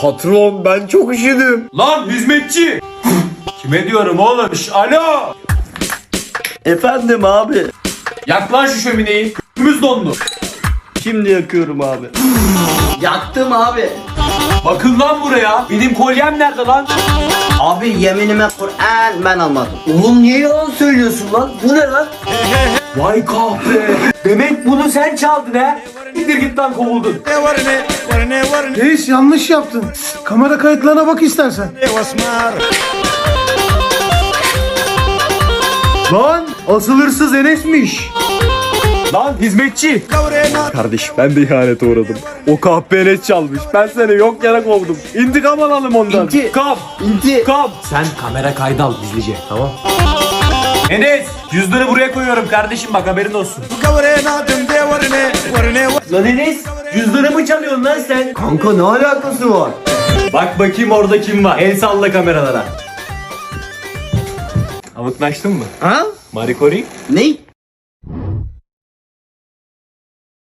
Patron ben çok üşüdüm. Lan hizmetçi. Kime diyorum oğlum? Şş, alo. Efendim abi. Yak lan şu şömineyi. Kümüz dondu. Şimdi yakıyorum abi. Yaktım abi. Bakın lan buraya. Benim kolyem nerede lan? Abi yeminime Kur'an ben almadım. Oğlum niye yalan söylüyorsun lan? Bu ne lan? Vay kahpe. Demek bunu sen çaldın he. Gidir git lan kovuldun. Reis yanlış yaptın. Kamera kayıtlarına bak istersen. Lan asıl hırsız Enes'miş. Lan hizmetçi. Kardeş ben de ihanete uğradım. O kahpe çalmış. Ben seni yok yere kovdum. İntikam alalım ondan. İnti. Kap. İnti. Kap. Sen kamera kaydı al gizlice tamam. Enes cüzdanı buraya koyuyorum kardeşim bak haberin olsun. Lan Enes cüzdanımı çalıyorsun lan sen. Kanka ne alakası var? Bak bakayım orada kim var. El salla kameralara. Avutlaştın mı? Ha? Marikori? Ne?